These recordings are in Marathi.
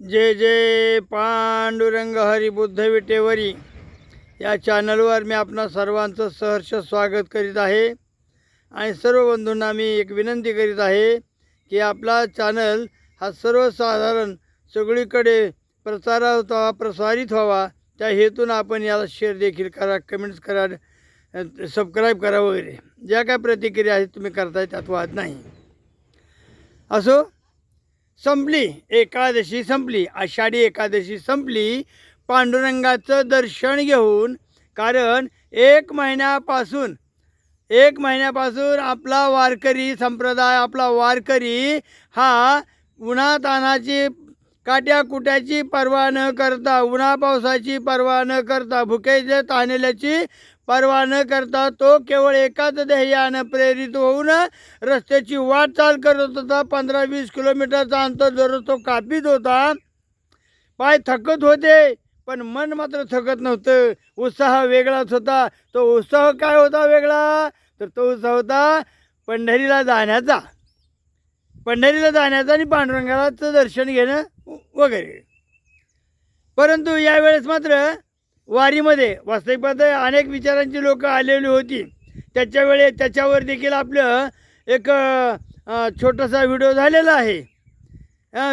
जय जय पांडुरंग हरिबुद्ध विटेवरी या चॅनलवर मी आपणा सर्वांचं सहर्ष स्वागत करीत आहे. आणि सर्व बंधूंना मी एक विनंती करीत आहे की आपला चॅनल हा सर्वसाधारण सगळीकडे प्रचारात व्हावा प्रसारित व्हावा. त्या हेतून आपण याला शेअर देखील करा कमेंट्स करा सबस्क्राईब करा वगैरे. ज्या काय प्रतिक्रिया आहेत तुम्ही करताय त्यात वाद नाही. असो संपली. एकादशी संपली. आषाढी एकादशी संपली. पांडुरंगाचं दर्शन घेऊन कारण एक महिन्यापासून एक महिन्यापासून आपला वारकरी संप्रदाय आपला वारकरी हा उन्हातानाची काट्याकुट्याची पर्वा न करता उन्हा पावसाची पर्वा न करता भुकेच्या तानेल्याची पर्वा न करता तो केवळ एकाच ध्येयानं प्रेरित होऊन रस्त्याची वाटचाल करत होता. पंधरा वीस किलोमीटरचा अंतर जर तो कापीत होता पाय थकत होते पण मन मात्र थकत नव्हतं. उत्साह वेगळाच होता. तो उत्साह काय होता वेगळा? तर तो उत्साह होता पंढरीला जाण्याचा. पंढरीला जाण्याचा आणि पांडुरंगालाचं दर्शन घेणं वगैरे. परंतु यावेळेस मात्र वारीमध्ये वास्तविक अनेक विचारांची लोक आलेली होती. त्याच्यावेळे त्याच्यावर देखील आपलं एक छोटासा व्हिडिओ झालेला आहे.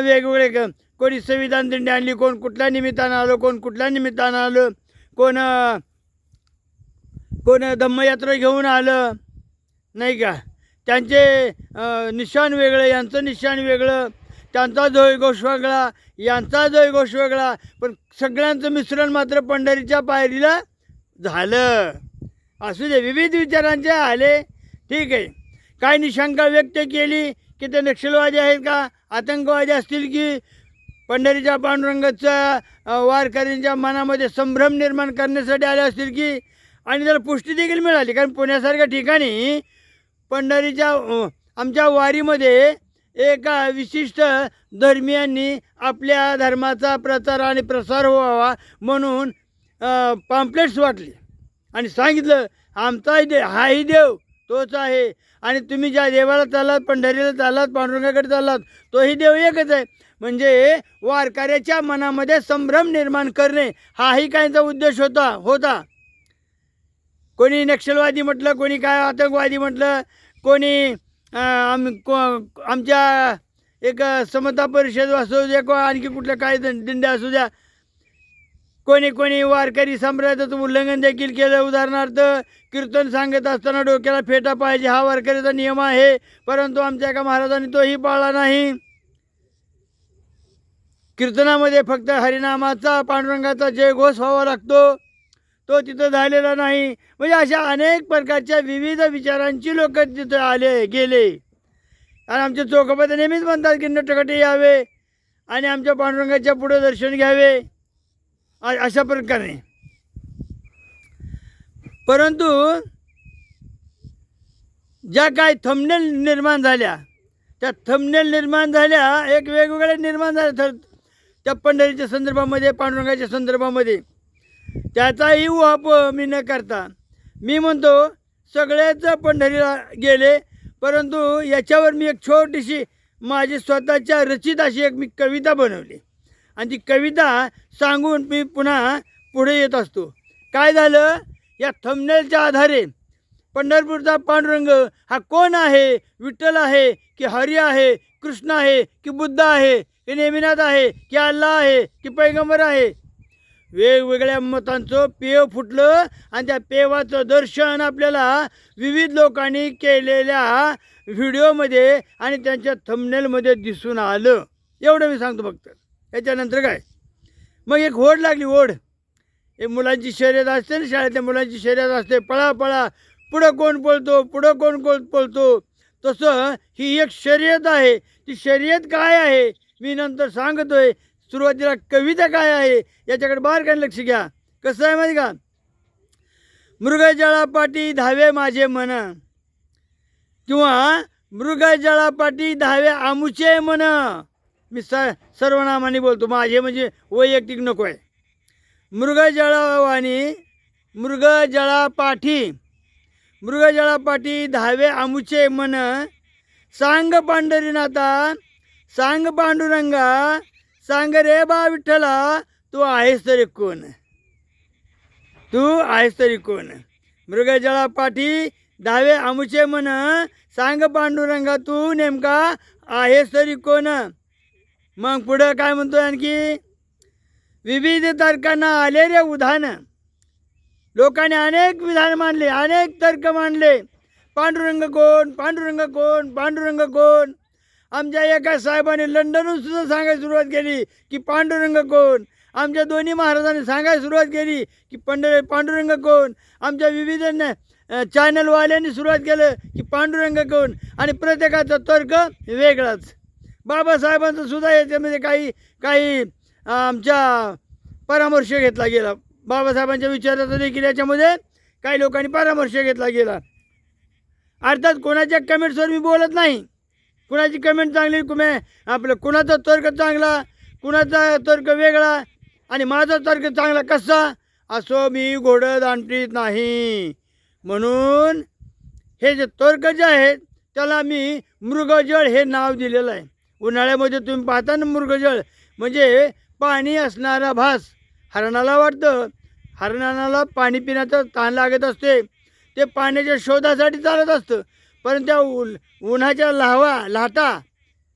वेगवेगळे क- कोणी संविधान दिंडी आणली कोण कुठल्या निमित्तानं आलं कोण कुठल्या निमित्तानं आलं कोण कोण धम्मयात्रा घेऊन आलं नाही का? त्यांचे निशाण वेगळं यांचं निशाण वेगळं. त्यांचा जयघोष वेगळा यांचा जयघोष वेगळा पण सगळ्यांचं मिश्रण मात्र पंढरीच्या पायरीला झालं. असू दे विविध विचारांचे आले. ठीक आहे. काय निशंका व्यक्त केली की ते नक्षलवादी आहेत का? आतंकवादी असतील की? पंढरीच्या पांडुरंगाच्या वारकऱ्यांच्या मनामध्ये संभ्रम निर्माण करण्यासाठी आले असतील की? आणि त्याला पुष्टी देखील मिळाली कारण पुण्यासारख्या ठिकाणी पंढरीच्या आमच्या वारीमध्ये एका विशिष्ट धर्मियांनी आपल्या धर्माचा प्रचार आणि प्रसार व्हावा म्हणून पाम्पलेट्स वाटले. आणि सांगितलं आमचाही दे हाही देव तोच आहे. आणि तुम्ही ज्या देवाला चालात पंढरीला चालात पांडुरंगाकडे चालात तोही देव एकच आहे. म्हणजे वारकऱ्याच्या मनामध्ये संभ्रम निर्माण करणे हाही काहींचा उद्देश होता होता. कोणी नक्षलवादी म्हटलं कोणी काय आतंकवादी म्हटलं कोणी आम्ही को आमच्या एक समता परिषद असू द्या किंवा आणखी कुठल्या काय दिंड्या असू द्या कोणी कोणी वारकरी संप्रदायाचं उल्लंघन देखील केलं. उदाहरणार्थ कीर्तन सांगत असताना डोक्याला फेटा पाहिजे हा वारकरीचा नियम आहे परंतु आमच्या एका महाराजांनी तोही पाळला नाही. कीर्तनामध्ये फक्त हरिनामाचा पांडुरंगाचा जयघोष व्हावा लागतो. तो तिथं झालेला नाही. म्हणजे अशा अनेक प्रकारच्या विविध विचारांची लोक तिथं आले गेले. आणि आमचे चौकपा तर नेहमीच म्हणतात की नटकटे यावे आणि आमच्या पांडुरंगाच्या पुढे दर्शन घ्यावे. अशा प्रकारे. परंतु ज्या काय थमनेल निर्माण झाल्या त्या थमनेल निर्माण झाल्या एक वेगवेगळ्या निर्माण झाल्या तर त्या पंढरीच्या संदर्भामध्ये पांडुरंगाच्या संदर्भामध्ये त्याचाही वाप मी न करता. मी म्हणतो सगळेच पंढरीला गेले परंतु याच्यावर मी एक छोटीशी माझी स्वतःच्या रचित अशी एक मी कविता बनवली. आणि ती कविता सांगून मी पुन्हा पुढे येत असतो. काय झालं? या थमनेलच्या आधारे पंढरपूरचा पांडुरंग हा कोण आहे? विठ्ठल आहे की हरी आहे? कृष्ण आहे की बुद्ध आहे? की नेमिनाथ आहे की अल्लाह आहे की पैगंबर आहे? वेगवेगळ्या मतांचं पेव फुटलं आणि त्या पेवाचं दर्शन आपल्याला विविध लोकांनी केलेल्या व्हिडिओमध्ये आणि त्यांच्या थमनेलमध्ये दिसून आलं. एवढं मी सांगतो फक्त. याच्यानंतर काय? मग एक ओढ लागली ओढ. हे मुलांची शर्यत असते ना शाळेतल्या मुलांची शर्यत असते. पळा पळा. पुढं कोण पळतो? पुढं कोण कोण पळतो? तसं ही एक शर्यत आहे. ती शर्यत काय आहे? मी नंतर सांगतोय. सुरुवातीला कविता काय आहे याच्याकडे बारकाईने लक्ष घ्या. कसं आहे माहिती का? मृगजळापाटी धावे माझे मन. किंवा मृगजळापाटी धावे आमुचे मन. मी स सर्वनामाने बोलतो. माझे म्हणजे वैयक्तिक नको आहे. मृगजळावानी मृगजळापाठी मृगजळापाठी धावे आमुचे मन. सांग पांढरीनाथा सांग पांडुरंगा सांग रे बा विठ्ठला तू आहेस तरी कोण? तू आहेस तरी कोण? मृगजळा पाठी दावे आमुचे मन सांग पांडुरंगा तू नेमका आहेस तरी कोण? मग पुढं काय म्हणतो आणखी? विविध तर्कांना आले रे उधान. लोकांनी अनेक विधान मांडले अनेक तर्क मांडले. पांडुरंग कोण? पांडुरंग कोण? पांडुरंग कोण? आमच्या एका साहेबाने लंडनहून सुद्धा सांगायला सुरुवात केली की पांडुरंग कोण? आमच्या दोन्ही महाराजांनी सांगायला सुरुवात केली की पंड पांडुरंग कोण? आमच्या विविध चॅनलवाल्यांनी सुरुवात केलं की पांडुरंग कोण? आणि प्रत्येकाचा तर्क वेगळाच. बाबासाहेबांचं सुद्धा याच्यामध्ये काही काही आमच्या परामर्श घेतला गेला. बाबासाहेबांच्या विचाराचा देखील याच्यामध्ये काही लोकांनी परामर्श घेतला गेला. अर्थात कोणाच्या कमेंट्सवर मी बोलत नाही. कुणाची कमेंट चांगली कुमे? आपलं कुणाचा तर्क चांगला कुणाचा तर्क वेगळा? आणि माझा तर्क चांगला कसा? असो मी घोडं दांडीत नाही. म्हणून हे जे तर्क जे आहेत त्याला मी मृगजळ हे नाव दिलेलं आहे. उन्हाळ्यामध्ये तुम्ही पाहता ना मृगजळ? म्हणजे पाणी असणारा भास. हरणाला वाटतं. हरणाला पाणी पिण्याचं ताण लागत असते. ते पाण्याच्या शोधासाठी चालत असतं. पण त्या उ उन्हाच्या लावा लाटा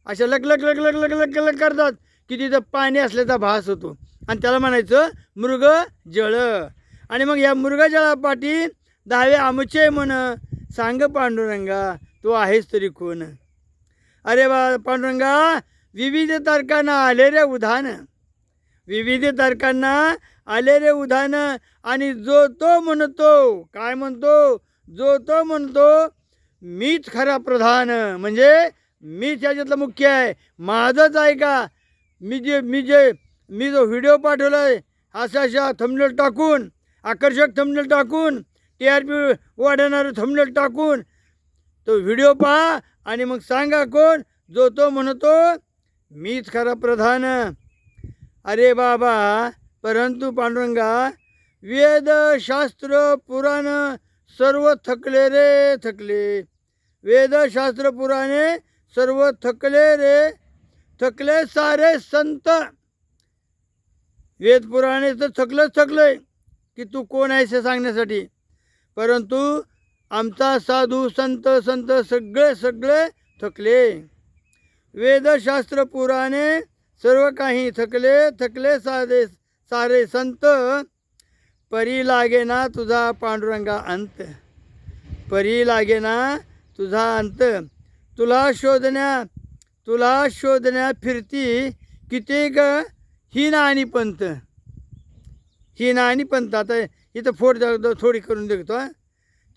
अशा लक लक लक लक लक लक करतात की तिथं पाणी असल्याचा भास होतो. आणि त्याला म्हणायचं मृग जळ. आणि मग या मृगजळापाठी दहावे आमचे म्हण. सांग पांडुरंगा तो आहेस तरी कोण? अरे बा पांडुरंगा विविध तर्कांना आले रे उधान. विविध तर्कांना आले रे उधान. आणि जो तो म्हणतो काय म्हणतो? जो तो म्हणतो मीच खरा प्रधान म्हणजे मीच याच्यातलं मुख्य आहे. माझंच आहे का? मी जे मी जे मी जो व्हिडिओ पाठवला आहे अशा अशा थंबनेल टाकून आकर्षक थंबनेल टाकून टी आर पी वाढवणारं थंबनेल टाकून तो व्हिडिओ पहा आणि मग सांगा कोण? जो तो म्हणतो मीच खरा प्रधान. अरे बाबा परंतु पांडुरंगा वेद शास्त्र पुराण सर्व थकले रे थकले. वेदशास्त्र पुराणे सर्व थकले रे. थकले सारे संत. वेद पुराणे तर थकलंच थकलंय की तू कोण आहेस हे सांगण्यासाठी. परंतु आमचा साधू संत संत सगळे सगळे थकले. वेदशास्त्र पुराणे सर्व काही थकले थकले साधे सारे संत. परी लागे ना तुझा पांडुरंगा अंत. परी लागे ना तुझा अंत. तुला शोधण्या तुला शोधण्या फिरती कित्येक ही आणि पंत. ही आणि पंत. आता इथं फोड थोडी करून देतो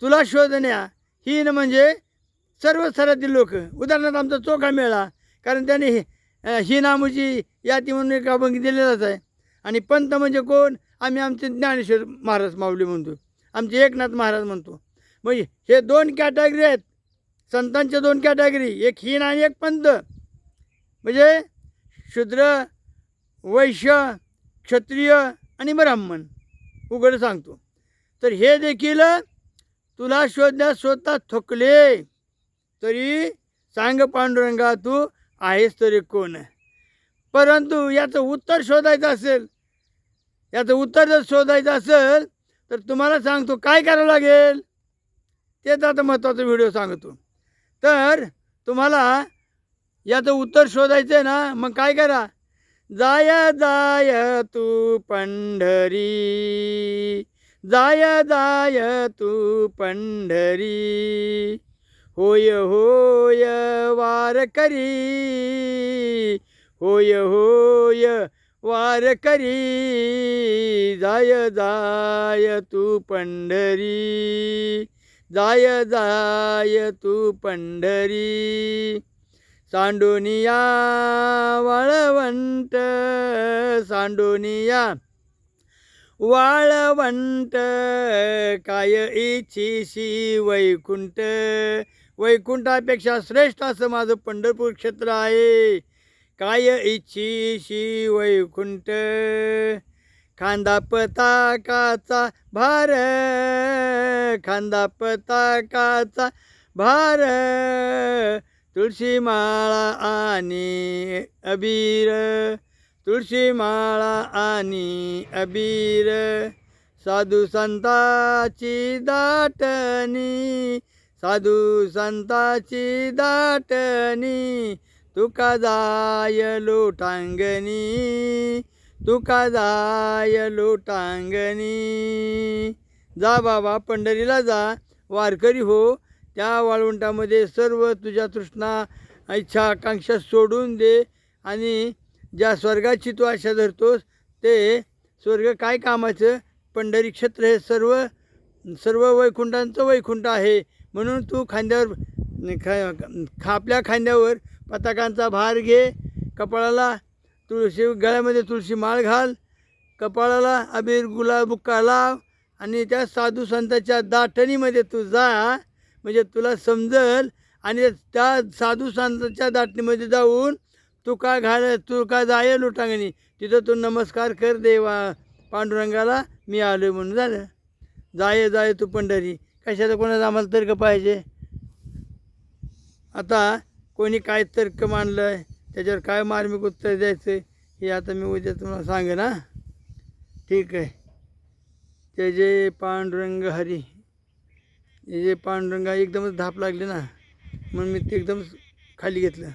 तुला शोधण्या हीन म्हणजे सर्व स्तरातील लोक. उदाहरणार्थ आमचा चोखा मेळा कारण त्याने हि- ही नामुची याती म्हणून एक अभंग दिलेलाच आहे. आणि पंत म्हणजे कोण? आम्ही आमचे ज्ञानेश्वर महाराज माऊली म्हणतो आमचे एकनाथ महाराज म्हणतो. म्हणजे हे दोन कॅटेगरी आहेत. संतांच्या दोन कॅटेगरी एक हीन आणि एक पंत. म्हणजे शूद्र वैश्य क्षत्रिय आणि ब्राह्मण. उघड सांगतो. तर हे देखील तुला शोधण्यास स्वतः थकले. तरी सांग पांडुरंगा तू आहेस तरी कोण? परंतु याचं उत्तर शोधायचं असेल याचं उत्तर जर शोधायचं असेल तर तुम्हाला सांगतो काय करावं लागेल? तेच आता महत्त्वाचा व्हिडिओ सांगतो. तर तुम्हाला याचं उत्तर शोधायचं आहे ना मग काय करा? जाय जाय तू पंढरी. जाय जाय तू पंढरी. होय होय वार करी होय होय वार करी जाय जाय तू पंढरी. जाय जाय तू पंढरी. सांडोनिया वाळवंट सांडोनिया वाळवंट. काय इच्छिशी वैकुंठ? वैकुंठापेक्षा श्रेष्ठ असं माझं पंढरपूर क्षेत्र आहे. काय इच्छिशी वैकुंठ खांदा पताकाचा भार खांदा पताकाचा भार तुळशी माळा आणि अबीर तुळशी माळा आणि अबीर साधू संताची दाटणी साधू संताची दाटणी तुका जाय लोटांगणी तुका जाय लोटांगणी. जा बाबा पंढरीला जा वारकरी हो त्या वाळवंटामध्ये सर्व तुझ्या तृष्णा इच्छा आकांक्षा सोडून दे आणि ज्या स्वर्गाची तू आशा धरतोस ते स्वर्ग काय कामाचं? पंढरी क्षेत्र हे सर्व सर्व वैकुंठांचं वैकुंठ आहे. म्हणून तू खांद्यावर खा खा आपल्या खांद्यावर पताकांचा भार घे कपाळाला तुळशी गळ्यामध्ये तुळशी माळ घाल कपाळाला अबीर गुलाब बुक्का लाव आणि त्या साधू संतांच्या दाटणीमध्ये तू जा. म्हणजे तुला समजल आणि त्या साधू संतांच्या दाटणीमध्ये जाऊन तू का घाल तू का जाय लुटांगणी. तिथं तू नमस्कार कर देवा. पांडुरंगाला मी आलो म्हणून झालं. जाय जाय तू पंढरी. कशाचं कोणाचं आम्हाला तर्क पाहिजे? आता कोणी काय तर्क मांडलं आहे त्याच्यावर काय मार्मिक उत्तर द्यायचं हे आता मी उद्या तुम्हाला सांगेन हां. ठीक आहे. जय जय पांडुरंग हरी. जय जय पांडुरंगा एकदमच धाप लागली ना. म्हणून मी ते एकदम खाली घेतलं.